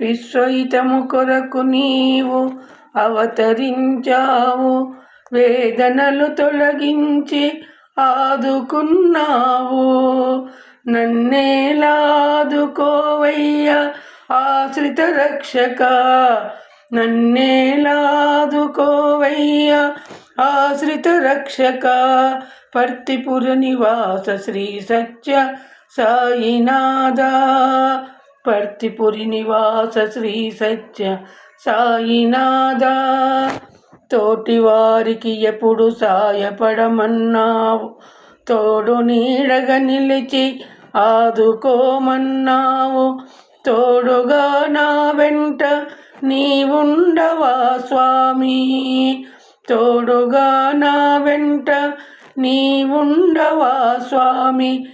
విశ్వహితము కొరకు నీవు అవతరించావు వేదనలు తొలగించి ఆదుకున్నావు. నన్నేలాదుకోవయ్యా ఆశ్రిత రక్షక. నన్నేలాదుకోవయ్యా ఆశ్రిత రక్షక. పర్తిపుర నివాస శ్రీ సత్య సాయినాథ. పర్తిపురి నివాస శ్రీ సత్య సాయినాథ. తోటి వారికి ఎప్పుడు సాయపడమన్నావు? తోడు నీడగా నిలిచి ఆదుకోమన్నావు? తోడుగా నా వెంట నీవుండవా స్వామి? తోడుగా నా వెంట నీవుండవా స్వామి?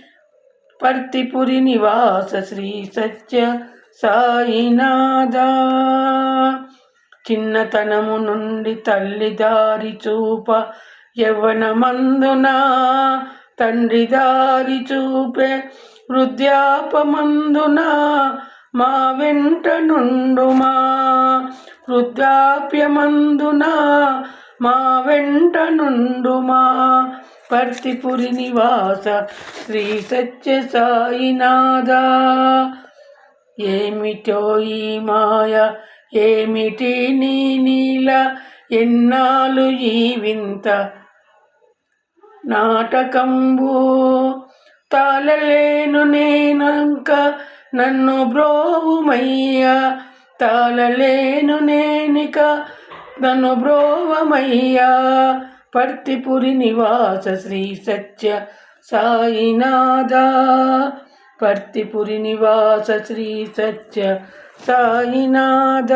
పర్తిపురి నివాస శ్రీ సత్య సాయినాథ. చిన్నతనము నుండి తల్లి దారి చూప యవ్వనమందున తండ్రి దారి చూపే వృద్ధాపమందున మా వెంట నుండుమా. వృద్ధాప్యమందున మా వెంట నుండుమా. పర్తిపురి నివాస శ్రీ సత్య సాయినాథ ఏమిటో ఈ మాయ? ఏమిటి నీ నీల? ఎన్నాళ్ళు ఈ వింత? నాటకంబు తాళలేను నేనంక నన్ను బ్రోవుమయ్యా. తాళలేను నేనిక నన్ను బ్రోవమయ్యా. పర్తిపురి నివాస శ్రీ సత్య సాయినాథ. పర్తిపురి నివాస శ్రీ సత్య సాయినాథ.